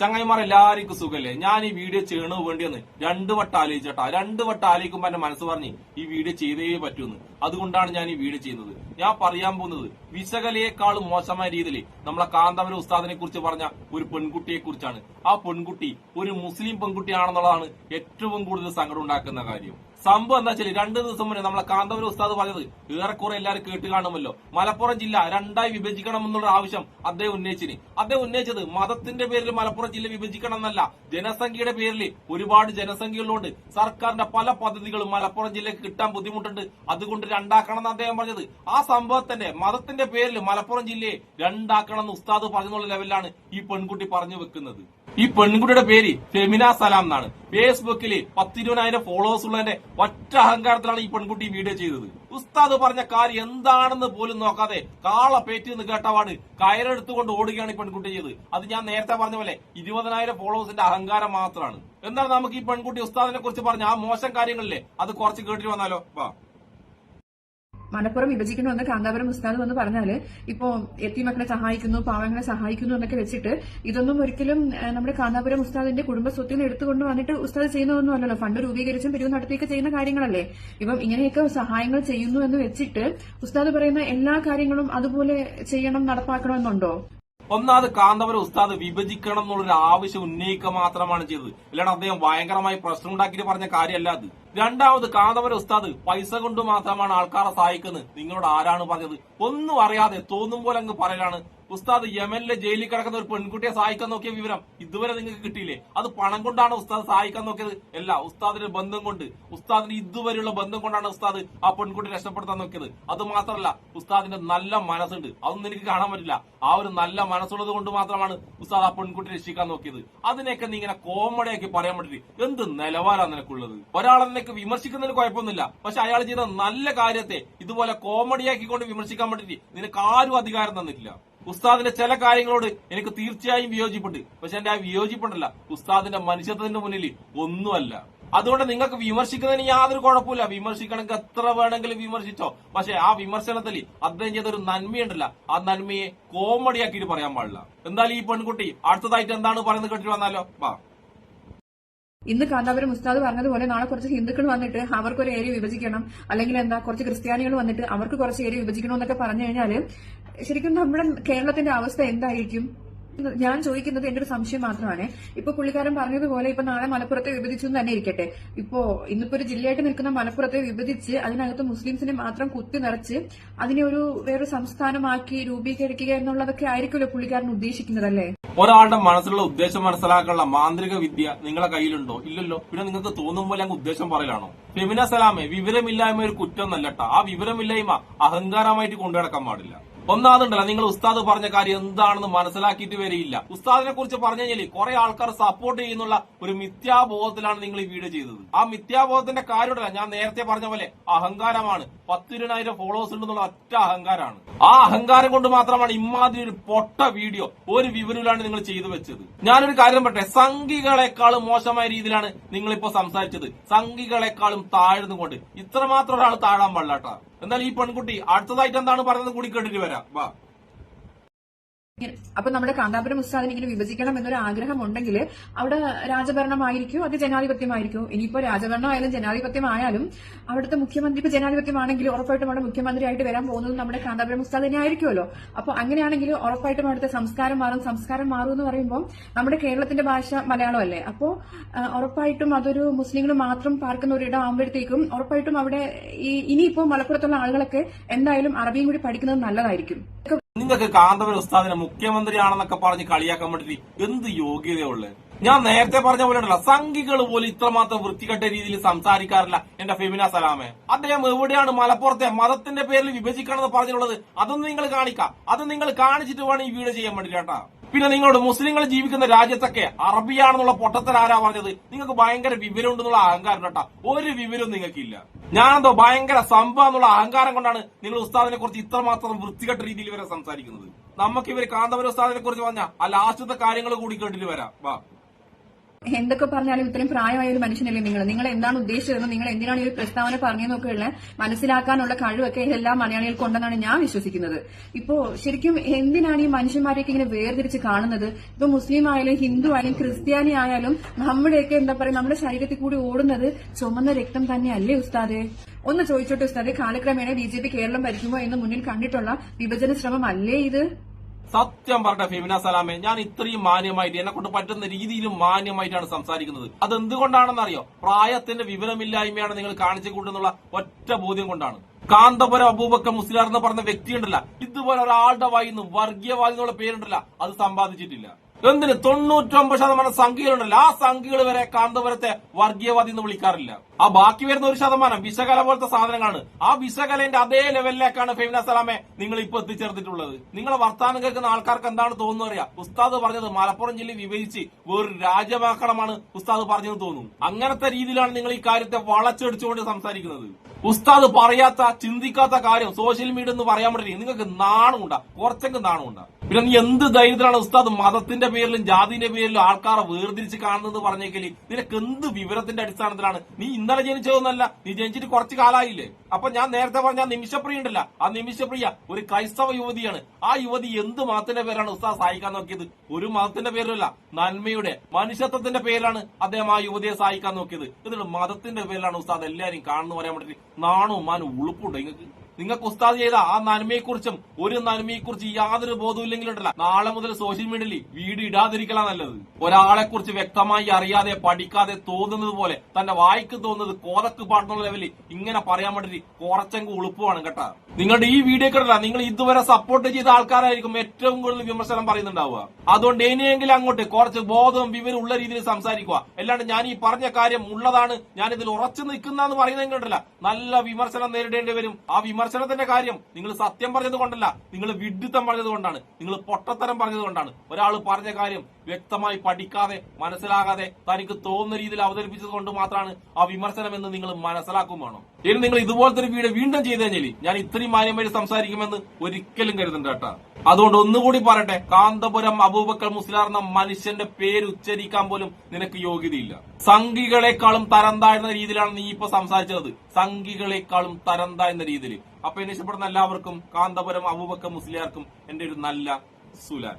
ചങ്ങായിമാർ എല്ലാവർക്കും സുഖല്ലേ? ഞാൻ ഈ വീഡിയോ ചെയ്യണത് വേണ്ടിയെന്ന് രണ്ടു വട്ടം ആലോചിച്ചട്ടാ. രണ്ടു വട്ടം ആലോചിക്കുമ്പോ എന്റെ മനസ്സ് പറഞ്ഞ് ഈ വീഡിയോ ചെയ്തേ പറ്റൂന്ന്. അതുകൊണ്ടാണ് ഞാൻ ഈ വീഡിയോ ചെയ്യുന്നത്. ഞാൻ പറയാൻ പോകുന്നത് വിശകലയെക്കാളും മോശമായ രീതിയിൽ നമ്മളെ കാന്തവര ഉസ്താദിനെ കുറിച്ച് പറഞ്ഞ ഒരു പെൺകുട്ടിയെ കുറിച്ചാണ് ആ പെൺകുട്ടി ഒരു മുസ്ലിം പെൺകുട്ടിയാണെന്നുള്ളതാണ് ഏറ്റവും കൂടുതൽ സങ്കടം ഉണ്ടാക്കുന്ന കാര്യം. സംഭവം എന്താ വെച്ചാൽ രണ്ടു ദിവസം മുന്നേ നമ്മളെ കാന്തപുര ഉസ്താദ് പറഞ്ഞത് ഏറെക്കുറെ എല്ലാവരും കേട്ട് കാണുമല്ലോ. മലപ്പുറം ജില്ല രണ്ടായി വിഭജിക്കണം എന്നുള്ള ആവശ്യം അദ്ദേഹം ഉന്നയിച്ചിന്. അദ്ദേഹം ഉന്നയിച്ചത് മതത്തിന്റെ പേരിൽ മലപ്പുറം ജില്ല വിഭജിക്കണം എന്നല്ല. ജനസംഖ്യയുടെ പേരിൽ ഒരുപാട് ജനസംഖ്യകളുണ്ട്. സർക്കാരിന്റെ പല പദ്ധതികളും മലപ്പുറം ജില്ലയ്ക്ക് കിട്ടാൻ ബുദ്ധിമുട്ടുണ്ട്. അതുകൊണ്ട് രണ്ടാക്കണം എന്ന് അദ്ദേഹം പറഞ്ഞത്. ആ സംഭവത്തിന്റെ മതത്തിന്റെ പേരിൽ മലപ്പുറം ജില്ലയെ രണ്ടാക്കണം എന്ന് ഉസ്താദ് പറഞ്ഞുള്ള ലെവലിലാണ് ഈ പെൺകുട്ടി പറഞ്ഞു വെക്കുന്നത്. ഈ പെൺകുട്ടിയുടെ പേര് ഫെമിന സലാം എന്നാണ്. ഫേസ്ബുക്കിൽ പത്തിരുപതിനായിരം ഫോളോവേഴ്സ് ഉള്ളതിന്റെ ഒറ്റ അഹങ്കാരത്തിലാണ് ഈ പെൺകുട്ടി വീഡിയോ ചെയ്തത്. ഉസ്താദ് പറഞ്ഞ കാര്യം എന്താണെന്ന് പോലും നോക്കാതെ കാള പേറ്റി എന്ന് കേട്ടവാണ് കയറെടുത്തുകൊണ്ട് ഓടുകയാണ് ഈ പെൺകുട്ടി ചെയ്തത്. അത് ഞാൻ നേരത്തെ പറഞ്ഞ പോലെ ഇരുപതിനായിരം ഫോളോവേഴ്സിന്റെ അഹങ്കാരം മാത്രമാണ്. എന്നാൽ നമുക്ക് ഈ പെൺകുട്ടി ഉസ്താദിനെ കുറിച്ച് പറഞ്ഞ ആ മോശം കാര്യങ്ങളില്ലേ അത് കുറച്ച് കേട്ടിട്ട് വന്നാലോ? വാ. മലപ്പുറം വിഭജിക്കണമെന്ന് കാന്താപുരം ഉസ്താദ് എന്ന് പറഞ്ഞാൽ ഇപ്പോ എത്തിമക്കളെ സഹായിക്കുന്നു പാവങ്ങളെ സഹായിക്കുന്നു എന്നൊക്കെ വെച്ചിട്ട് ഇതൊന്നും ഒരിക്കലും നമ്മുടെ കാന്താപുരം ഉസ്താദിന്റെ കുടുംബ സ്വത്തിൽ നിന്ന് എടുത്തുകൊണ്ട് വന്നിട്ട് ഉസ്താദ് ചെയ്യുന്നതൊന്നും അല്ലല്ലോ. ഫണ്ട് രൂപീകരിച്ചും പിരിവ് നടത്തിയൊക്കെ ചെയ്യുന്ന കാര്യങ്ങളല്ലേ. ഇപ്പം ഇങ്ങനെയൊക്കെ സഹായങ്ങൾ ചെയ്യുന്നു എന്ന് വെച്ചിട്ട് ഉസ്താദ് പറയുന്ന എല്ലാ കാര്യങ്ങളും അതുപോലെ ചെയ്യണം നടപ്പാക്കണം എന്നുണ്ടോ? ഒന്നാമത് കാന്തപുരം ഉസ്താദ് വിഭജിക്കണം എന്നുള്ളൊരു ആവശ്യം ഉന്നയിക്കുക മാത്രമാണ് ചെയ്തത്. അല്ലാണ്ട് അദ്ദേഹം ഭയങ്കരമായി പ്രശ്നം ഉണ്ടാക്കിയിട്ട് പറഞ്ഞ കാര്യമല്ല അത്. രണ്ടാമത് കാന്തപുരം ഉസ്താദ് പൈസ കൊണ്ട് മാത്രമാണ് ആൾക്കാരെ സഹായിക്കുന്നത്. നിങ്ങളോട് ആരാണ് പറഞ്ഞത്? ഒന്നും അറിയാതെ തോന്നും പോലെ അങ്ങ് പറയലാണ്. ഉസ്താദ് യമനിലെ ജയിലിൽ കിടക്കുന്ന ഒരു പെൺകുട്ടിയെ സഹായിക്കാൻ നോക്കിയ വിവരം ഇതുവരെ നിങ്ങൾക്ക് കിട്ടിയില്ലേ? അത് പണം കൊണ്ടാണ് ഉസ്താദ് സഹായിക്കാൻ നോക്കിയത്. അല്ല ഉസ്താദിന്റെ ബന്ധം കൊണ്ട് ഉസ്താദിന് ഇതുവരെയുള്ള ബന്ധം കൊണ്ടാണ് ഉസ്താദ് ആ പെൺകുട്ടി രക്ഷപ്പെടുത്താൻ നോക്കിയത്. അത് മാത്രമല്ല ഉസ്താദിന്റെ നല്ല മനസ്സുണ്ട്. അതൊന്നും എനിക്ക് കാണാൻ പറ്റില്ല. ആ ഒരു നല്ല മനസ്സുള്ളത് കൊണ്ട് മാത്രമാണ് ഉസ്താദ് ആ പെൺകുട്ടി രക്ഷിക്കാൻ നോക്കിയത്. അതിനെയൊക്കെ നീ ഇങ്ങനെ കോമഡിയാക്കി പറയാൻ പറ്റില്ല എന്ത് നിലവാരാണ് നിനക്കുള്ളത്? ഒരാളെ നിനക്ക് വിമർശിക്കുന്നതിന് കുഴപ്പമൊന്നുമില്ല. പക്ഷെ അയാൾ ചെയ്ത നല്ല കാര്യത്തെ ഇതുപോലെ കോമഡിയാക്കിക്കൊണ്ട് വിമർശിക്കാൻ പറ്റില്ല നിനക്ക് ആരും അധികാരം തന്നിട്ടില്ല. ഉസ്താദിന്റെ ചില കാര്യങ്ങളോട് എനിക്ക് തീർച്ചയായും വിയോജിപ്പുണ്ട്. പക്ഷെ എന്റെ ആ വിയോജിപ്പുണ്ടല്ല. ഉസ്താദിന്റെ മനുഷ്യത്വത്തിന്റെ മുന്നിൽ ഒന്നുമല്ല. അതുകൊണ്ട് നിങ്ങൾക്ക് വിമർശിക്കുന്നതിന് യാതൊരു കുഴപ്പമില്ല വിമർശിക്കണമെങ്കിൽ എത്ര വേണമെങ്കിലും വിമർശിച്ചോ. പക്ഷെ ആ വിമർശനത്തിൽ അദ്ദേഹം ചെയ്തൊരു നന്മയുണ്ടല്ല. ആ നന്മയെ കോമഡിയാക്കിയിട്ട് പറയാൻ പാടില്ല. എന്തായാലും ഈ പെൺകുട്ടി അടുത്തതായിട്ട് എന്താണ് പറയുന്നത് കേട്ടിട്ട് വന്നാലോ? വാ. ഇന്ന് കാന്താപുരം ഉസ്താദ് പറഞ്ഞതുപോലെ നാളെ കുറച്ച് ഹിന്ദുക്കൾ വന്നിട്ട് അവർക്ക് ഒരു ഏരിയ വിഭജിക്കണം. അല്ലെങ്കിൽ എന്താ കുറച്ച് ക്രിസ്ത്യാനികൾ വന്നിട്ട് അവർക്ക് കുറച്ച് ഏരിയ വിഭജിക്കണം എന്നൊക്കെ പറഞ്ഞു കഴിഞ്ഞാൽ ശരിക്കും നമ്മുടെ കേരളത്തിന്റെ അവസ്ഥ എന്തായിരിക്കും? ഞാൻ ചോദിക്കുന്നത് എന്റെ ഒരു സംശയം മാത്രമാണ്. ഇപ്പൊ പുള്ളിക്കാരൻ പറഞ്ഞതുപോലെ ഇപ്പൊ നാളെ മലപ്പുറത്തെ വിഭജിച്ചു തന്നെ ഇരിക്കട്ടെ. ഇപ്പോ ഇന്നിപ്പോ ഒരു ജില്ലയായിട്ട് നിൽക്കുന്ന മലപ്പുറത്തെ വിഭജിച്ച് അതിനകത്ത് മുസ്ലിംസിനെ മാത്രം കുത്തി നിറച്ച് അതിനെ ഒരു വേറൊരു സംസ്ഥാനമാക്കി രൂപീകരിക്കുക എന്നുള്ളതൊക്കെ ആയിരിക്കുമല്ലോ പുള്ളിക്കാരൻ ഉദ്ദേശിക്കുന്നത് അല്ലേ ഒരാളുടെ മനസ്സിലുള്ള ഉദ്ദേശം മനസ്സിലാക്കാനുള്ള മാന്ത്രിക വിദ്യ നിങ്ങളെ കയ്യിലുണ്ടോ? ഇല്ലല്ലോ. പിന്നെ നിങ്ങൾക്ക് തോന്നും പോലെ ഉദ്ദേശം പറയലാണോ? ഫെമിന സലാമെ വിവരമില്ലായ്മ ഒരു കുറ്റം നല്ലട്ടാ ആ വിവരമില്ലായ്മ അഹങ്കാരമായിട്ട് കൊണ്ടുനടക്കാൻ പാടില്ല. ഒന്നാമതുണ്ടല്ലോ നിങ്ങൾ ഉസ്താദ് പറഞ്ഞ കാര്യം എന്താണെന്ന് മനസ്സിലാക്കിയിട്ട് വരെയില്ല ഉസ്താദിനെ കുറിച്ച് പറഞ്ഞു കഴിഞ്ഞാൽ കുറെ ആൾക്കാർ സപ്പോർട്ട് ചെയ്യുന്നുള്ള ഒരു മിഥ്യാബോധത്തിലാണ് നിങ്ങൾ ഈ വീഡിയോ ചെയ്തത്. ആ മിഥ്യാബോധത്തിന്റെ കാര്യമുണ്ടല്ല ഞാൻ നേരത്തെ പറഞ്ഞ പോലെ അഹങ്കാരമാണ്. പത്തിരുപതിനായിരം ഫോളോവേഴ്സ് ഉണ്ടെന്നുള്ള ഒറ്റ അഹങ്കാരമാണ്. ആ അഹങ്കാരം കൊണ്ട് മാത്രമാണ് ഇമാതിരി ഒരു പൊട്ട വീഡിയോ ഒരു വിവരമില്ലാണ്ട് നിങ്ങൾ ചെയ്തു വെച്ചത്. ഞാനൊരു കാര്യം പറട്ടെ സംഘികളെക്കാളും മോശമായ രീതിയിലാണ് നിങ്ങളിപ്പോ സംസാരിച്ചത്. സംഘികളെക്കാളും താഴ്ന്നുകൊണ്ട് ഇത്രമാത്രം ഒരാൾ താഴാൻ പാടില്ലാട്ടാ. എന്നാൽ ഈ പെൺകുട്ടി അടുത്തതായിട്ട് എന്താണ് പറഞ്ഞത്? കൂടി കേട്ടിട്ട് വരാം. വാ. അപ്പൊ നമ്മുടെ കാന്താപുരം ഉസ്താദിന് ഇങ്ങനെ വിഭജിക്കണം എന്നൊരു ആഗ്രഹം ഉണ്ടെങ്കിൽ അവിടെ രാജഭരണമായിരിക്കും അത് ജനാധിപത്യമായിരിക്കും. ഇനിയിപ്പോ രാജഭരണമായാലും ജനാധിപത്യമായാലും അവിടുത്തെ മുഖ്യമന്ത്രി ഇപ്പൊ ജനാധിപത്യമാണെങ്കിൽ ഉറപ്പായിട്ടും അവിടെ മുഖ്യമന്ത്രിയായിട്ട് വരാൻ പോകുന്നത് നമ്മുടെ കാന്താപുരം ഉസ്താദ് തന്നെ ആയിരിക്കുമല്ലോ. അപ്പൊ അങ്ങനെയാണെങ്കിൽ ഉറപ്പായിട്ടും അവിടുത്തെ സംസ്കാരം മാറും. സംസ്കാരം മാറും എന്ന് പറയുമ്പോൾ നമ്മുടെ കേരളത്തിന്റെ ഭാഷ മലയാളമല്ലേ അപ്പോ ഉറപ്പായിട്ടും അതൊരു മുസ്ലിങ്ങൾ മാത്രം പാർക്കുന്ന ഒരിടം ആകുമ്പോഴത്തേക്കും ഉറപ്പായിട്ടും അവിടെ ഇനിയിപ്പോ മലപ്പുറത്തുള്ള ആളുകളൊക്കെ എന്തായാലും അറബിയും കൂടി പഠിക്കുന്നത് നല്ലതായിരിക്കും. നിങ്ങൾക്ക് കാന്തപുരം ഉസ്താദിനെ മുഖ്യമന്ത്രിയാണെന്നൊക്കെ പറഞ്ഞ് കളിയാക്കാൻ വേണ്ടി എന്ത് യോഗ്യതയുള്ളത് ഞാൻ നേരത്തെ പറഞ്ഞ പോലെ ഉണ്ടല്ലോ സംഘികൾ പോലും ഇത്രമാത്രം വൃത്തികെട്ട രീതിയിൽ സംസാരിക്കാറില്ല. എന്റെ ഫെമിന സലാമെ. അദ്ദേഹം എവിടെയാണ് മലപ്പുറത്തെ മതത്തിന്റെ പേരിൽ വിഭജിക്കണമെന്ന് പറഞ്ഞിട്ടുള്ളത്? അതൊന്നും നിങ്ങൾ കാണിക്കാം. അത് നിങ്ങൾ കാണിച്ചിട്ട് വേണം ഈ വീഡിയോ ചെയ്യാൻ വേണ്ടി കേട്ടാ. പിന്നെ നിങ്ങളോട് മുസ്ലിങ്ങൾ ജീവിക്കുന്ന രാജ്യത്തൊക്കെ അറബിയാണെന്നുള്ള പൊട്ടത്തിൽ ആരാ പറഞ്ഞത്? നിങ്ങൾക്ക് ഭയങ്കര വിവരം ഉണ്ടെന്നുള്ള അഹങ്കാരം കേട്ടാ ഒരു വിവരവും നിങ്ങൾക്കില്ല. ഞാനെന്തോ ഭയങ്കര സംഭവം എന്നുള്ള അഹങ്കാരം കൊണ്ടാണ് നിങ്ങൾ ഉസ്താദിനെ കുറിച്ച് ഇത്രമാത്രം വൃത്തികെട്ട രീതിയിൽ വരെ സംസാരിക്കുന്നത്. നമുക്ക് ഇവർ കാന്തപുര ഉസ്താദിനെ കുറിച്ച് പറഞ്ഞ ആ ലാസ്റ്റത്തെ കാര്യങ്ങൾ കൂടി കേട്ടിട്ട് വരാം. വാ. എന്തൊക്കെ പറഞ്ഞാലും ഇത്രയും പ്രായമായ ഒരു മനുഷ്യനല്ലേ നിങ്ങൾ? നിങ്ങൾ എന്താണ് ഉദ്ദേശിച്ചതെന്ന് നിങ്ങൾ എന്തിനാണ് ഈ ഒരു പ്രസ്താവന പറഞ്ഞതെന്നൊക്കെ ഉള്ള മനസ്സിലാക്കാനുള്ള കഴിവൊക്കെ എല്ലാ മലയാളികൾക്ക് ഉണ്ടെന്നാണ് ഞാൻ വിശ്വസിക്കുന്നത്. ഇപ്പോ ശരിക്കും എന്തിനാണ് ഈ മനുഷ്യന്മാരെയൊക്കെ ഇങ്ങനെ വേർതിരിച്ച് കാണുന്നത്? ഇപ്പൊ മുസ്ലിം ആയാലും ഹിന്ദു ആയാലും ക്രിസ്ത്യാനി ആയാലും നമ്മുടെയൊക്കെ എന്താ പറയുക നമ്മുടെ ശരീരത്തിൽ കൂടി ഓടുന്നത് ചുമന്ന രക്തം തന്നെയല്ലേ ഉസ്താദെ? ഒന്ന് ചോദിച്ചോട്ടെ ഉസ്താദെ കാലക്രമേണ ബി കേരളം ഭരിക്കുമോ എന്ന് മുന്നിൽ കണ്ടിട്ടുള്ള വിഭജന ശ്രമം അല്ലേ ഇത്? സത്യം പറഞ്ഞ ഫെമിന സലാമെ ഞാൻ ഇത്രയും മാന്യമായിട്ട് എന്നെ കൊണ്ട് പറ്റുന്ന രീതിയിലും മാന്യമായിട്ടാണ് സംസാരിക്കുന്നത്. അത് എന്തുകൊണ്ടാണെന്നറിയോ പ്രായത്തിന്റെ വിവരമില്ലായ്മയാണ് നിങ്ങൾ കാണിച്ചു കൂട്ടുന്നുള്ള ഒറ്റ ബോധ്യം കൊണ്ടാണ്. കാന്തപുരം അബൂബക്കർ മുസ്ലിയാർ എന്ന് പറഞ്ഞ വ്യക്തിയുണ്ടല്ല. ഇതുപോലെ ഒരാളുടെ വായിന്ന് വർഗീയവാദി എന്നുള്ള പേരുണ്ടല്ല. അത് സമ്പാദിച്ചിട്ടില്ല. എന്തിന് തൊണ്ണൂറ്റൊമ്പത് ശതമാനം സംഖ്യകളുണ്ടല്ലോ ആ സംഖ്യകൾ വരെ കാന്തപുരത്തെ വർഗീയവാദി എന്ന് വിളിക്കാറില്ല. ആ ബാക്കി വരുന്ന ഒരു ശതമാനം വിശകല പോലത്തെ സാധനങ്ങളാണ്. ആ വിശകലന്റെ അതേ ലെവലിലേക്കാണ് ഫെമിന സലാമെ നിങ്ങൾ ഇപ്പൊ എത്തിച്ചേർത്തിട്ടുള്ളത്. നിങ്ങളെ വർത്താനം കേൾക്കുന്ന ആൾക്കാർക്ക് എന്താണ് തോന്നുന്നത് അറിയാം? ഉസ്താദ് പറഞ്ഞത് മലപ്പുറം ജില്ലയിൽ വിഭജിച്ച് വേറൊരു രാജ്യമാക്കണമാണ് ഉസ്താദ് പറഞ്ഞത് തോന്നുന്നു. അങ്ങനത്തെ രീതിയിലാണ് നിങ്ങൾ ഈ കാര്യത്തെ വളച്ചൊടിച്ചുകൊണ്ട് സംസാരിക്കുന്നത്. ഉസ്താദ് പറയാത്ത ചിന്തിക്കാത്ത കാര്യം സോഷ്യൽ മീഡിയ എന്ന് പറയാൻ പറ്റില്ല. നിങ്ങൾക്ക് നാണമുണ്ടാ. കുറച്ചെങ്കിലും നാണമുണ്ടാ. പിന്നെ നീ എന്ത് ദരിദ്രാണ് ഉസ്താദ്? മതത്തിന്റെ പേരിലും ജാതിന്റെ പേരിലും ആൾക്കാരെ വേർതിരിച്ച് കാണുന്നത് പറഞ്ഞേക്കൽ. നിനക്ക് എന്ത് വിവരത്തിന്റെ അടിസ്ഥാനത്തിലാണ്? നീ ഇന്നലെ ജനിച്ചതൊന്നല്ല നീ ജനിച്ചിട്ട് കുറച്ച് കാലായില്ലേ? അപ്പൊ ഞാൻ നേരത്തെ പറഞ്ഞ നിമിഷപ്രിയ ഉണ്ടല്ല. ആ നിമിഷപ്രിയ ഒരു ക്രൈസ്തവ യുവതിയാണ്. ആ യുവതി എന്ത് മതത്തിന്റെ പേരാണ് ഉസ്താദ് സഹായിക്കാൻ നോക്കിയത്? ഒരു മതത്തിന്റെ പേരിലല്ല നന്മയുടെ മനുഷ്യത്വത്തിന്റെ പേരിലാണ് അദ്ദേഹം ആ യുവതിയെ സഹായിക്കാൻ നോക്കിയത്. എന്നിട്ട് മതത്തിന്റെ പേരിലാണ് ഉസ്താദ് എല്ലാരും കാണുന്നു പറയാൻ പറ്റില്ല നാണു മാനും ഉളുപ്പുണ്ടോ നിങ്ങൾക്ക് നിങ്ങൾക്ക് ഉസ്താദ് ചെയ്ത ആ നന്മയെക്കുറിച്ചും ഒരു നന്മയെക്കുറിച്ച് യാതൊരു ബോധവും ഇല്ലെങ്കിലുണ്ടല്ല. നാളെ മുതൽ സോഷ്യൽ മീഡിയയിൽ വീട് ഇടാതിരിക്കലാ നല്ലത്. ഒരാളെ കുറിച്ച് വ്യക്തമായി അറിയാതെ പഠിക്കാതെ തോന്നുന്നത് പോലെ തന്റെ വായിക്ക് തോന്നുന്നത് കോതക്ക് പാടുന്ന ലെവലിൽ ഇങ്ങനെ പറയാൻ വേണ്ടി കുറച്ചെങ്കിൽ ഉളുപ്പമാണ് കേട്ടാ. നിങ്ങളുടെ ഈ വീഡിയോ കണ്ടല്ല നിങ്ങൾ ഇതുവരെ സപ്പോർട്ട് ചെയ്ത ആൾക്കാരായിരിക്കും ഏറ്റവും കൂടുതൽ വിമർശനം പറയുന്നുണ്ടാവുക. അതുകൊണ്ട് ഇനിയെങ്കിലും അങ്ങോട്ട് കുറച്ച് ബോധവും വിവരം ഉള്ള രീതിയിൽ സംസാരിക്കുക. അല്ലാണ്ട് ഞാൻ ഈ പറഞ്ഞ കാര്യം ഉള്ളതാണ് ഞാൻ ഇതിൽ ഉറച്ചു നിൽക്കുന്ന പറയുന്നതെങ്കിലുണ്ടല്ല. നല്ല വിമർശനം നേരിടേണ്ടി വരും. ആ വിമർശനത്തിന്റെ കാര്യം നിങ്ങൾ സത്യം പറഞ്ഞത് കൊണ്ടല്ല നിങ്ങൾ വിഡിത്തം പറഞ്ഞത് കൊണ്ടാണ് നിങ്ങൾ പൊട്ടത്തരം പറഞ്ഞത് കൊണ്ടാണ്. ഒരാൾ പറഞ്ഞ കാര്യം വ്യക്തമായി പഠിക്കാതെ മനസ്സിലാകാതെ തനിക്ക് തോന്നുന്ന രീതിയിൽ അവതരിപ്പിച്ചത് കൊണ്ട് മാത്രമാണ് ആ വിമർശനം എന്ന് നിങ്ങൾ മനസ്സിലാക്കും വേണം. ഇനി നിങ്ങൾ ഇതുപോലത്തെ ഒരു വീഡിയോ വീണ്ടും ചെയ്തു കഴിഞ്ഞാൽ ഞാൻ ഇത്രയും മാന്യമായി സംസാരിക്കുമെന്ന് ഒരിക്കലും കരുതണ്ട കേട്ടാ. അതുകൊണ്ട് ഒന്നുകൂടി പറയട്ടെ കാന്തപുരം അബൂബക്കർ മുസ്ലാർ എന്ന മനുഷ്യന്റെ പേര് ഉച്ചരിക്കാൻ പോലും നിനക്ക് യോഗ്യതയില്ല. സംഘികളെക്കാളും തരം താഴ്ന്ന രീതിയിലാണ് നീ ഇപ്പൊ സംസാരിച്ചത്. സംഘികളെക്കാളും തരം താഴ്ന്ന രീതിയിൽ. അപ്പൊ എന്നെ ഇഷ്ടപ്പെടുന്ന എല്ലാവർക്കും കാന്തപുരം അബൂബക്കർ മുസ്ലിയാർക്കും എന്റെ ഒരു നല്ല സുലാൻ.